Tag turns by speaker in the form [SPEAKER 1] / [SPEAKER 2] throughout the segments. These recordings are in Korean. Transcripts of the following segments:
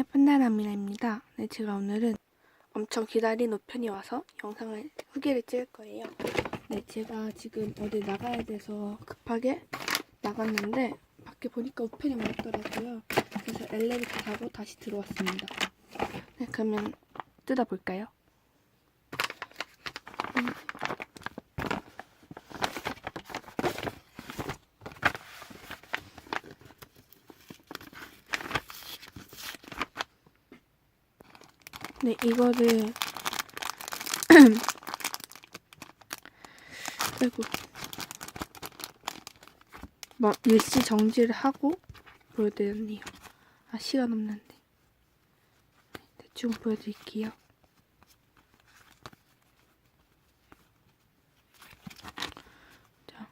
[SPEAKER 1] 예쁜 나람이라입니다. 네, 제가 오늘은 엄청 기다린 우편이 와서 영상을 후기를 찍을 거예요. 네, 제가 지금 어디 나가야 돼서 급하게 나갔는데 밖에 보니까 우편이 왔더라고요. 그래서 엘리베이터 타고 다시 들어왔습니다. 네, 그러면 뜯어볼까요? 네, 이거를 아이고 뭐 일시 정지를 하고 보여드렸네요. 아 시간 없는데 네, 대충 보여드릴게요. 자,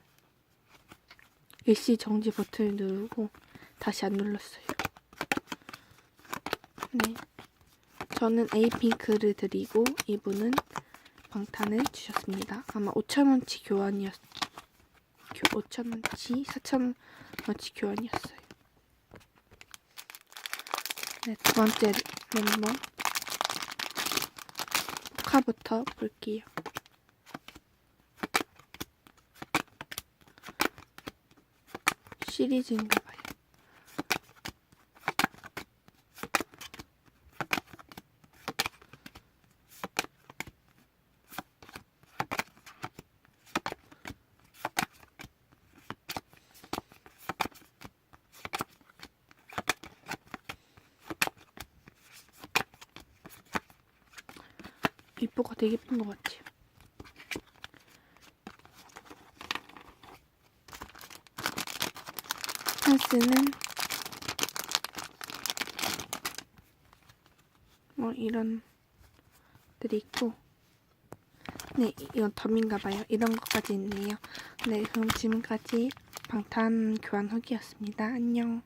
[SPEAKER 1] 일시 정지 버튼을 누르고 다시 안 눌렀어요. 네. 저는 에이핑크를 드리고 이분은 방탄을 주셨습니다. 아마 5천원치 교환이었, 교, 5천원치, 4천원치 교환이었어요. 네, 두 번째 멤버. 포카부터 볼게요. 시리즈인가봐 요. 이뻐가 되게 예쁜 것 같아요. 찬스는 뭐 이런 들이 있고 네 이건 덤인가봐요. 이런 것까지 있네요. 네 그럼 지금까지 방탄 교환 후기였습니다. 안녕.